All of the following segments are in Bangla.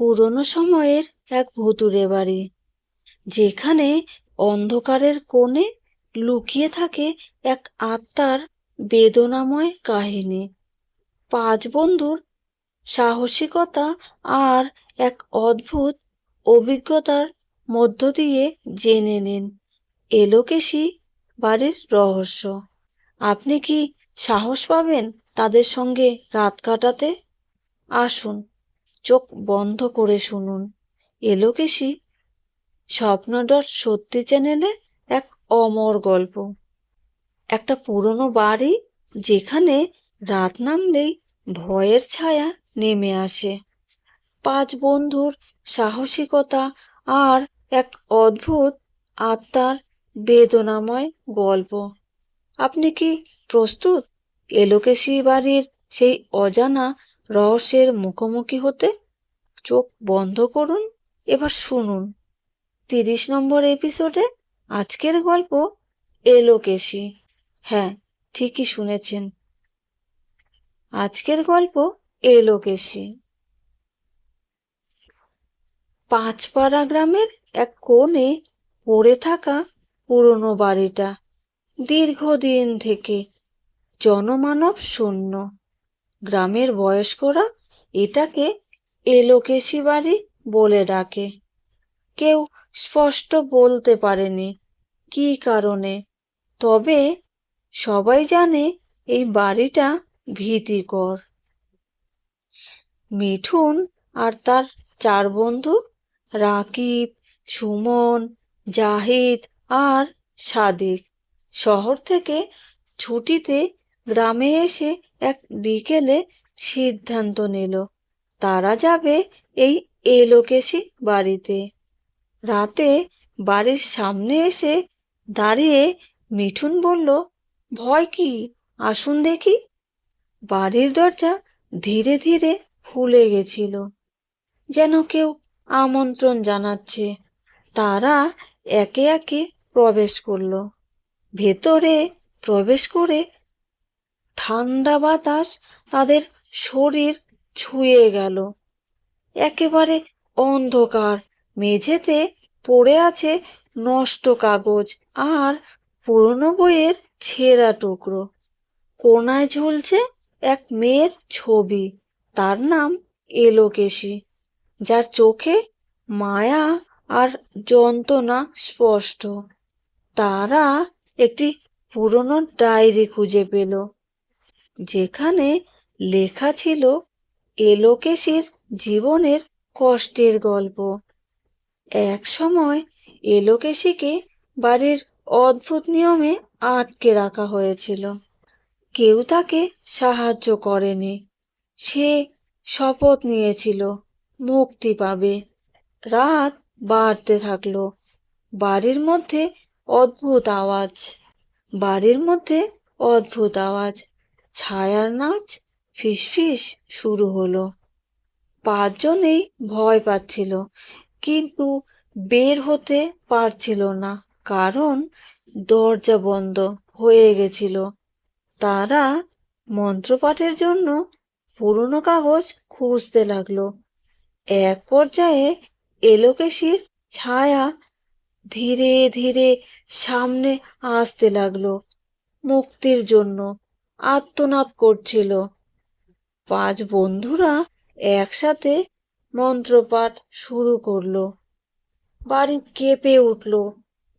পুরনো সময়ের এক ভুতুরে বাড়ি, যেখানে অন্ধকারের কোণে লুকিয়ে থাকে এক আত্মার বেদনাময় কাহিনী। পাঁচ বন্ধুর সাহসিকতা আর এক অদ্ভুত অভিজ্ঞতার মধ্য দিয়ে জেনে নিন এলোকেশি বাড়ির রহস্য। আপনি কি সাহস পাবেন তাদের সঙ্গে রাত কাটাতে? আসুন চোখ বন্ধ করে শুনুন। এলোকেশি স্বপ্ন ডট সত্যি চ্যানেলে এক অমর গল্প। একটা পুরনো বাড়ি যেখানে রাত নামলেই ভয়ের ছায়া নেমে আসে। পাঁচ বন্ধুর সাহসিকতা আর এক অদ্ভুত আত্মার বেদনাময় গল্প। আপনি কি প্রস্তুত? এলোকেশি বাড়ির সেই অজানা রহস্যের মুখোমুখি হতে চোখ বন্ধ করুন, এবার শুনুন। তিরিশ নম্বর এপিসোডে আজকের গল্প এলোকেশি হ্যাঁ ঠিকই শুনেছেন। আজকের গল্প এলোকেশি পাঁচপাড়া গ্রামের এক কোণে পড়ে থাকা পুরনো বাড়িটা দীর্ঘদিন থেকে জনমানব শূন্য। গ্রামের বয়স্করা এটাকে এলোকেশি বাড়ি বলে ডাকে। কেউ স্পষ্ট বলতে পারেনি কী কারণে। তবে সবাই জানে এই বাড়িটা ভীতিকর। মিঠুন আর তার চার বন্ধু রাকিব, সুমন, জাহিদ আর সাদিক শহর থেকে ছুটিতে গ্রামে এসে এক বিকেলে সিদ্ধান্ত নিল, তারা যাবে এই এলোকেশি বাড়িতে। রাতে বাড়ির সামনে এসে দাঁড়িয়ে মিঠুন বলল, ভয় কি? আসুন দেখি। বাড়ির দরজা ধীরে ধীরে খুলে গেছিল, যেন কেউ আমন্ত্রণ জানাচ্ছে। তারা একে একে প্রবেশ করল। ভেতরে প্রবেশ করে ঠান্ডা বাতাস তাদের শরীর ছুঁয়ে গেল। একেবারে অন্ধকার, মেঝেতে পড়ে আছে নষ্ট কাগজ আর পুরনো বইয়ের ছেঁড়া টুকরো। কোনায় ঝুলছে এক মেয়ের ছবি, তার নাম এলোকেশি, যার চোখে মায়া আর যন্ত্রণা স্পষ্ট। তারা একটি পুরনো ডায়েরি খুঁজে পেল। যেখানে লেখা ছিল এলোকেশির জীবনের কষ্টের গল্প। এক সময় এলোকেশিকে বাড়ির অদ্ভুত নিয়মে আটকে রাখা হয়েছিল। কেউ তাকে সাহায্য করেনি। সে শপথ নিয়েছিল, মুক্তি পাবে। রাত বাড়তে থাকল। বাড়ির মধ্যে অদ্ভুত আওয়াজ। বাড়ির মধ্যে অদ্ভুত আওয়াজ। ছায়ার নাচ ফিসফিস শুরু হলো। পাঁচজনেই ভয় পাচ্ছিল, কিন্তু বের হতে পারছিল না, কারণ দরজা বন্ধ হয়ে গেছিল। তারা মন্ত্রপাঠের জন্য পুরনো কাগজ খুঁজতে লাগল। এক পর্যায়ে এলোকেশির ছায়া ধীরে ধীরে সামনে আসতে লাগল মুক্তির জন্য। আত্মনাদ করছিল। পাঁচ বন্ধুরা একসাথে মন্ত্রপাঠ শুরু করল। বাড়ি কেঁপে উঠল।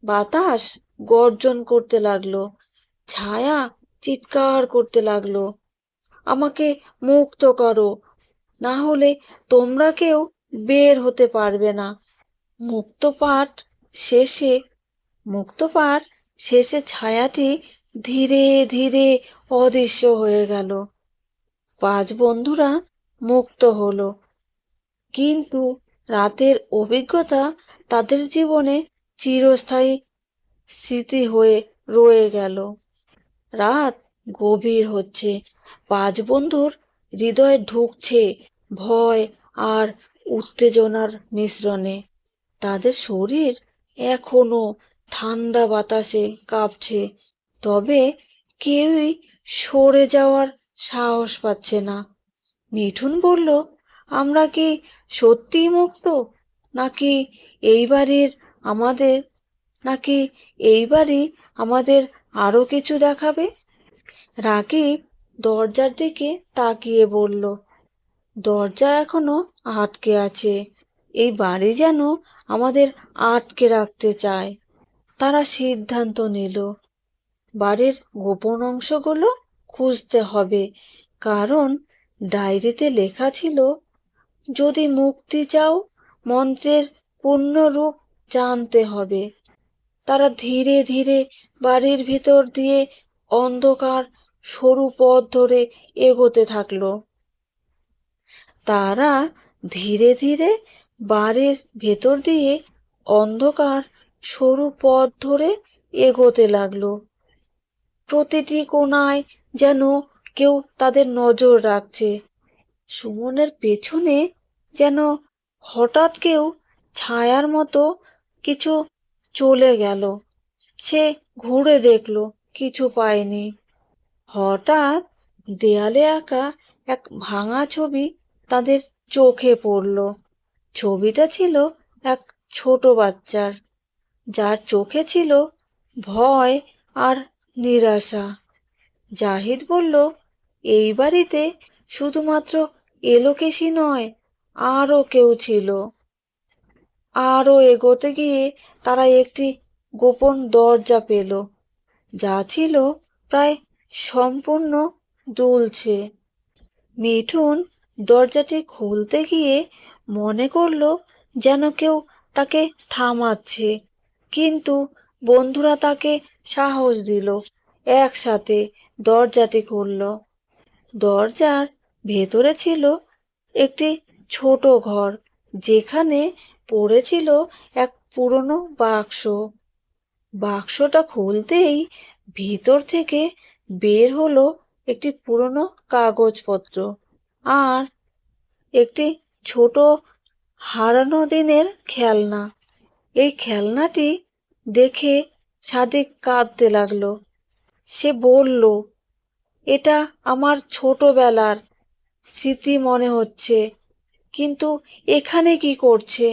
বাতাস গর্জন করতে লাগল। ছায়া চিৎকার করতে লাগল। আমাকে মুক্ত করো। না হলে তোমরা কেউ বের হতে পারবে না। মুক্তপাঠ শেষে মুক্তপাঠ শেষে ছায়াটি ধীরে ধীরে অদৃশ্য হয়ে গেল। পাঁচ বন্ধুরা মুক্ত হলো। কিন্তু রাতের অভিজ্ঞতা তাদের জীবনে চিরস্থায়ী স্মৃতি হয়ে রয়ে গেল। রাত গভীর হচ্ছে। পাঁচ বন্ধুর হৃদয়ে ঢুকছে ভয় আর উত্তেজনার মিশ্রণে। তাদের শরীর এখনও ঠান্ডা বাতাসে কাঁপছে। তবে কেউই সরে যাওয়ার সাহস পাচ্ছে না। মিঠুন বলল, আমরা কি সত্যিই মুক্ত? নাকি এই বাড়ির আমাদের, নাকি এই বাড়ি আমাদের আরও কিছু দেখাবে? রাকিব দরজার দিকে তাকিয়ে বলল, দরজা এখনও আটকে আছে। এই বাড়ি যেন আমাদের আটকে রাখতে চায়। তারা সিদ্ধান্ত নিল। বাড়ির গোপন অংশগুলো খুঁজতে হবে। কারণ ডায়েরিতে লেখা ছিল, যদি মুক্তি চাও, মন্ত্রের পূর্ণ রূপ জানতে হবে। তারা ধীরে ধীরে বাড়ির ভিতর দিয়ে অন্ধকার সরু পথ ধরে এগোতে থাকল। তারা ধীরে ধীরে বাড়ির ভেতর দিয়ে অন্ধকার সরু পথ ধরে এগোতে লাগল। প্রতিটি কোণায় যেন কেউ তাদের নজর রাখছে। সুমনের পেছনে যেন হঠাৎ কেউ ছায়ার মতো কিছু চলে গেল। সে ঘুরে দেখল, কিছু পায়নি। হঠাৎ দেয়ালে আঁকা এক ভাঙা ছবি তাদের চোখে পড়ল। ছবিটা ছিল এক ছোট বাচ্চার, যার চোখে ছিল ভয় আর নিরাশা। জাহিদ বলল, এই বাড়িতে শুধুমাত্র এলোকেশই নয়, আরও কেউ ছিল। আরও এগোতে গিয়ে তারা একটি গোপন দরজা পেল, যা ছিল প্রায় সম্পূর্ণ দুলছে। মিঠুন দরজাটি খুলতে গিয়ে মনে করল যেন কেউ তাকে থামাচ্ছে, কিন্তু বন্ধুরা তাকে সাহস দিল। একসাথে দরজাটি খুলল। দরজার ভেতরে ছিল একটি ছোট ঘর, যেখানে পড়েছিল এক পুরনো বাক্স। বাক্সটা খুলতেই ভিতর থেকে বের হলো একটি পুরনো কাগজপত্র আর একটি ছোট হারানো দিনের খেলনা। এই খেলনাটি দেখে সাদিক কাঁদতে লাগল। সে বলল, এটা আমার ছোটবেলার স্মৃতি মনে হচ্ছে, কিন্তু এখানে কি করছে?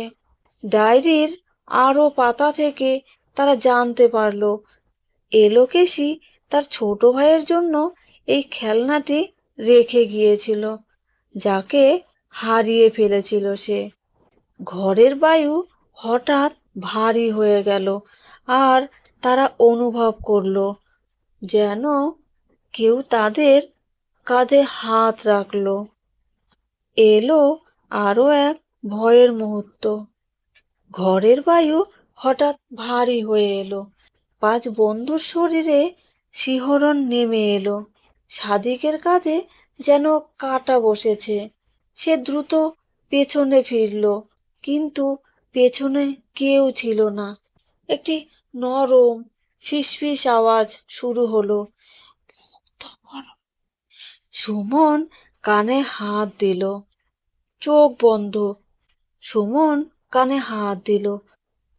ডায়েরির আরও পাতা থেকে তারা জানতে পারল এলোকেশি তার ছোট ভাইয়ের জন্য এই খেলনাটি রেখে গিয়েছিল, যাকে হারিয়ে ফেলেছিল সে। ঘরের বায়ু হঠাৎ ভারী হয়ে গেল আর তারা অনুভব করল যেন কেউ তাদের কাঁধে হাত রাখল। এলো আরও এক ভয়ের মুহূর্ত। ঘরের বায়ু হঠাৎ ভারী হয়ে এলো। পাঁচ বন্ধুর শরীরে শিহরণ নেমে এলো। সাদিকের কাঁধে যেন কাটা বসেছে। সে দ্রুত পেছনে ফিরল, কিন্তু পেছনে কেউ ছিল না। একটি নরম, ফিসফিস আওয়াজ শুরু হলো। সুমন কানে হাত দিল। চোখ বন্ধ। সুমন কানে হাত দিল।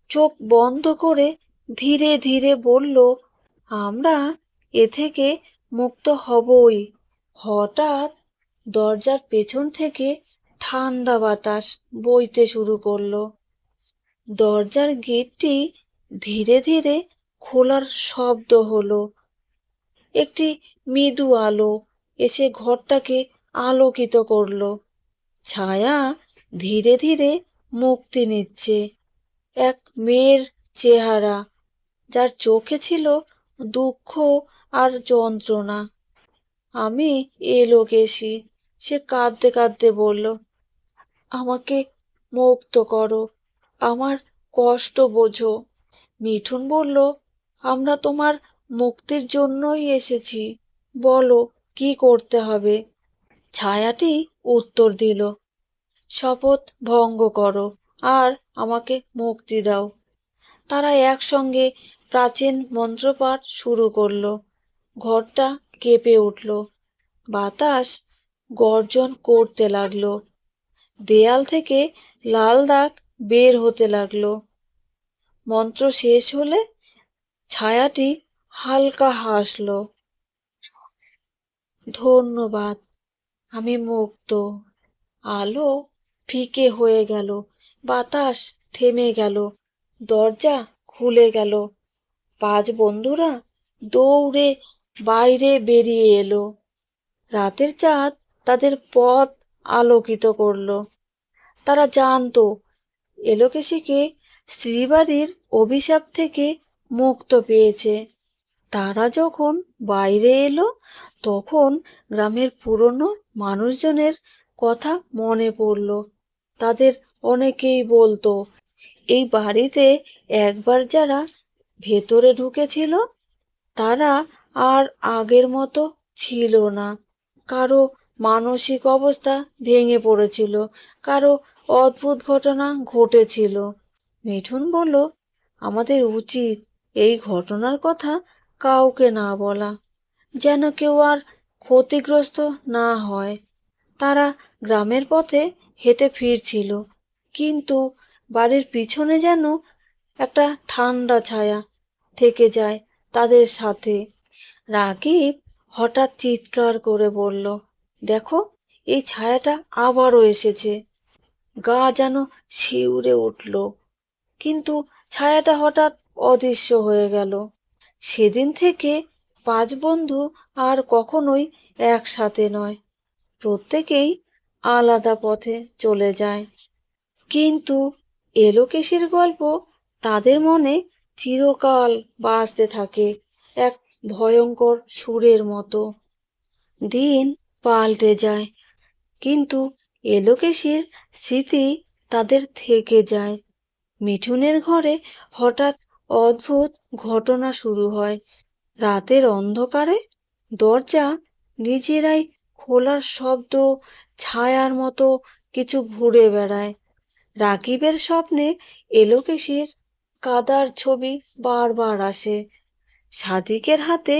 চোখ বন্ধ করে ধীরে ধীরে বলল, আমরা এ থেকে মুক্ত হবই। হঠাৎ দরজার পেছন থেকে ঠান্ডা বাতাস বইতে শুরু করল। দরজার গেটটি ধীরে ধীরে খোলার শব্দ হলো। একটি মৃদু আলো এসে ঘরটাকে আলোকিত করল। ছায়া ধীরে ধীরে মুক্তি নিচ্ছে। এক মেয়ের চেহারা, যার চোখে ছিল দুঃখ আর যন্ত্রণা। আমি এ লোকেশি সে কাঁদতে কাঁদতে বলল। আমাকে মুক্ত করো, আমার কষ্ট বোঝো। মিঠুন বলল, আমরা তোমার মুক্তির জন্যই এসেছি। বলো, কি করতে হবে? ছায়াটি উত্তর দিল, শপথ ভঙ্গ করো আর আমাকে মুক্তি দাও। তারা একসঙ্গে প্রাচীন মন্ত্রপাঠ শুরু করল। ঘরটা কেঁপে উঠল। বাতাস গর্জন করতে লাগল। দেয়াল থেকে লাল দাগ বের হতে লাগল। মন্ত্র শেষ হলে ছায়াটি হালকা হাসলো। ধন্যবাদ, আমি মুক্ত। আলো ফিকে হয়ে গেল, বাতাস থেমে গেল, দরজা খুলে গেল। পাঁচ বন্ধুরা দৌড়ে বাইরে বেরিয়ে এলো। রাতের চাঁদ তাদের পথ আলোকিত করল। তারা জানতো, এলোকেশিকে স্ত্রীবাড়ির অভিশাপ থেকে মুক্ত পেয়েছে। তারা যখন বাইরে এলো, তখন গ্রামের পুরনো মানুষজনের কথা মনে পড়ল। তাদের অনেকেই বলতো, এই বাড়িতে একবার যারা ভেতরে ঢুকেছিল, তারা আর আগের মতো ছিল না। কারও মানসিক অবস্থা ভেঙে পড়েছিল, কারও অদ্ভুত ঘটনা ঘটেছিল। মিঠুন বলল, আমাদের উচিত এই ঘটনার কথা কাউকে না বলা, যেন কেউ আর ক্ষতিগ্রস্ত না হয়। তারা গ্রামের পথে হেঁটে ফিরছিল, কিন্তু বাড়ির পিছনে যেন একটা ঠান্ডা ছায়া থেকে যায় তাদের সাথে। রাকিব হঠাৎ চিৎকার করে বলল, দেখো, এই ছায়াটা আবারও এসেছে। গা যেন শিউরে উঠল। কিন্তু ছায়াটা হঠাৎ অদৃশ্য হয়ে গেল। সেদিন থেকে পাঁচ বন্ধু আর কখনোই একসাথে নয়। প্রত্যেকেই আলাদা পথে চলে যায়। কিন্তু এলোকেশের গল্প তাদের মনে চিরকাল বাজতে থাকে, এক ভয়ঙ্কর সুরের মতো। দিন পাল্টে যায়, কিন্তু এলোকেশের স্মৃতি তাদের থেকে যায়। মিঠুনের ঘরে হঠাৎ অদ্ভুত ঘটনা শুরু হয়। রাতের অন্ধকারে দরজা নিজেরাই খোলার শব্দ, ছায়ার মতো কিছু ঘুরে বেড়ায়। রাকিবের স্বপ্নে এলোকেশির কাদার ছবি বারবার আসে। সাদিকের হাতে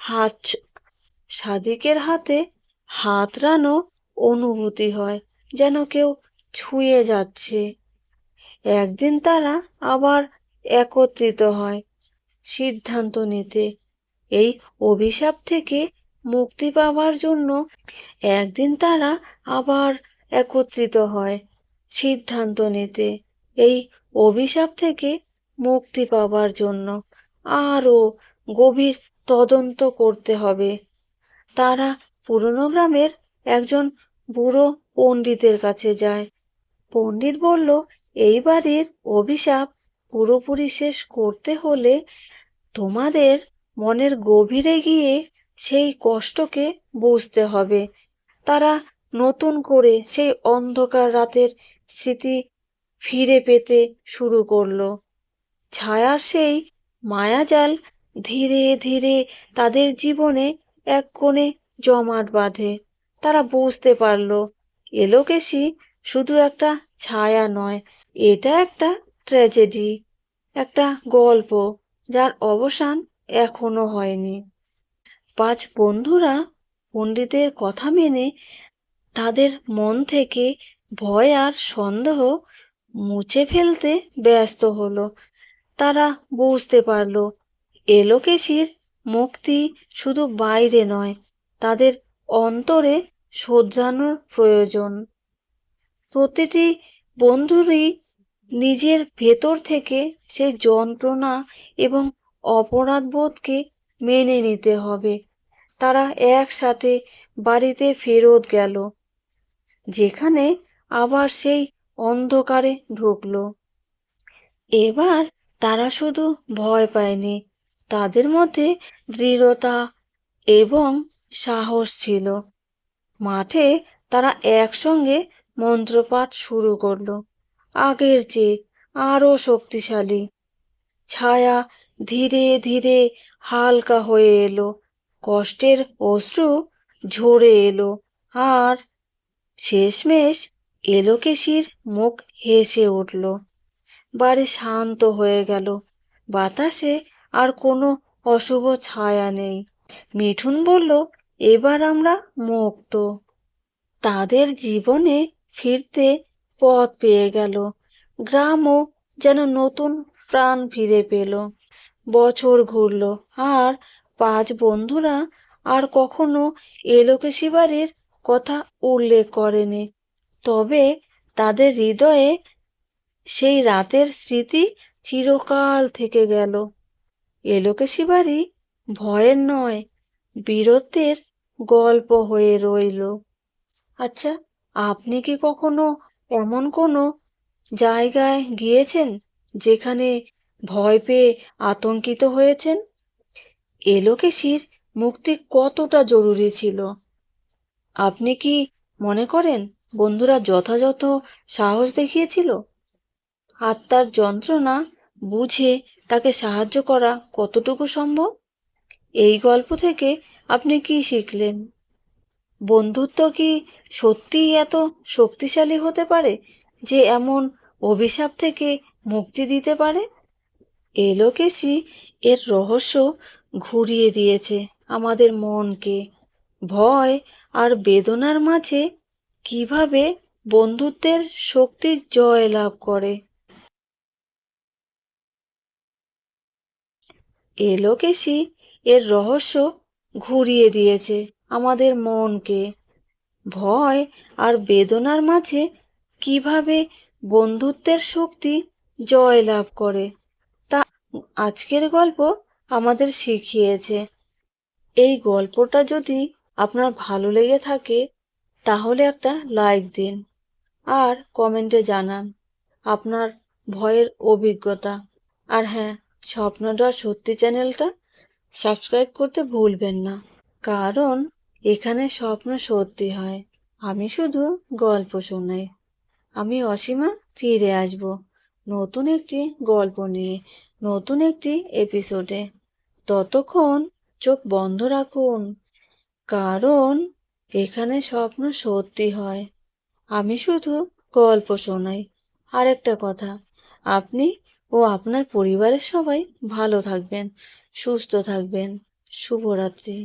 হাত, সাদিকের হাতে হাতড়ানো অনুভূতি হয়, যেন কেউ ছুঁয়ে যাচ্ছে। একদিন তারা আবার একত্রিত হয় সিদ্ধান্ত নিতে। এই অভিশাপ থেকে মুক্তি পাওয়ার জন্য একদিন তারা আবার একত্রিত হয় সিদ্ধান্ত নিতে। এই অভিশাপ থেকে মুক্তি পাওয়ার জন্য আরও গভীর তদন্ত করতে হবে। তারা পুরনো গ্রামের একজন বুড়ো পণ্ডিতের কাছে যায়। পণ্ডিত বলল এই বাড়ির অভিশাপ পুরোপুরি শেষ করতে হলে তোমাদের মনের গভীরে গিয়ে সেই কষ্টকে বুঝতে হবে। তারা নতুন করে সেই অন্ধকার রাতের স্মৃতি ফিরে পেতে শুরু করল। ছায়ার সেই মায়াজাল ধীরে ধীরে তাদের জীবনে এক কোণে জমাট বাঁধে। তারা বুঝতে পারল, এলোকেশি শুধু একটা ছায়া নয়, এটা একটা ট্র্যাজেডি, একটা গল্প যার অবসান এখনও হয়নি। পাঁচ বন্ধুরা পণ্ডিতের কথা মেনে তাদের মন থেকে ভয় আর সন্দেহ মুছে ফেলতে ব্যস্ত হলো। তারা বুঝতে পারল, এলোকেশির মুক্তি শুধু বাইরে নয়, তাদের অন্তরে শোধরানোর প্রয়োজন। প্রতিটি বন্ধুরই নিজের ভেতর থেকে সে যন্ত্রণা এবং অপরাধবোধকে মেনে নিতে হবে। তারা একসাথে বাড়িতে ফেরত গেল, যেখানে আবার সেই অন্ধকারে ঢুকল। এবার তারা শুধু ভয় পায়নি, তাদের মধ্যে দৃঢ়তা এবং সাহস ছিল। মাঠে তারা একসঙ্গে মন্ত্রপাঠ শুরু করল। আগের চেয়ে আরও শক্তিশালী। ছায়া ধীরে ধীরে হালকা হয়ে এলো। কষ্টের অশ্রু ঝরে এলো। আর শেষমেশ এলোকেশির মুখ হেসে উঠল। বাড়ি শান্ত হয়ে গেল। বাতাসে আর কোনো অশুভ ছায়া নেই। মিঠুন বলল, এবার আমরা মুক্ত। তাদের জীবনে ফিরতে পথ পেয়ে গেল। গ্রামও যেন নতুন প্রাণ ফিরে পেল। বছর ঘুরল। আর পাঁচ বন্ধুরা আর কখনো এলোকেশি বাড়ির কথা উল্লেখ করেনি। তবে তাদের হৃদয়ে সেই রাতের স্মৃতি চিরকাল থেকে গেল। এলোকেশী বাড়ি ভয়ের নয়, বীরত্বের গল্প হয়ে রইল। আচ্ছা আপনি কি কখনো এমন কোনো জায়গায় গিয়েছেন যেখানে ভয় পেয়ে আতঙ্কিত হয়েছেন? এলোকেশির মুক্তি কতটা জরুরি ছিল? আপনি কি মনে করেন বন্ধুরা যথাযথ সাহস দেখিয়েছিল? আত্মার যন্ত্রণা বুঝে তাকে সাহায্য করা কতটুকু সম্ভব? এই গল্প থেকে আপনি কি শিখলেন? বন্ধুত্ব কি সত্যিই এত শক্তিশালী হতে পারে যে এমন অভিশাপ থেকে মুক্তি দিতে পারে? এলোকেশী এর রহস্য ঘুরিয়ে দিয়েছে আমাদের মনকে। ভয় আর বেদনার মাঝে কীভাবে বন্ধুত্বের শক্তি জয় লাভ করে? এলোকেশী এর রহস্য ঘুরিয়ে দিয়েছে আমাদের মনকে। ভয় আর বেদনার মাঝে কীভাবে বন্ধুত্বের শক্তি জয় লাভ করে, তা আজকের গল্প আমাদের শিখিয়েছে। এই গল্পটা যদি আপনার ভালো লেগে থাকে, তাহলে একটা লাইক দিন আর কমেন্টে জানান আপনার ভয়ের অভিজ্ঞতা। আর হ্যাঁ স্বপ্নটা সত্যি চ্যানেলটা সাবস্ক্রাইব করতে ভুলবেন না, কারণ এখানে স্বপ্ন সত্যি হয়। আমি শুধু গল্প শোনাই। আমি অসীমা ফিরে আসব নতুন একটি গল্প নিয়ে, নতুন একটি এপিসোডে ততক্ষণ চোখ বন্ধ রাখুন, কারণ এখানে স্বপ্ন সত্যি হয়। আমি শুধু গল্প শোনাই। আরেকটা কথা, আপনি ও আপনার পরিবারের সবাই ভালো থাকবেন, সুস্থ থাকবেন। শুভরাত্রি।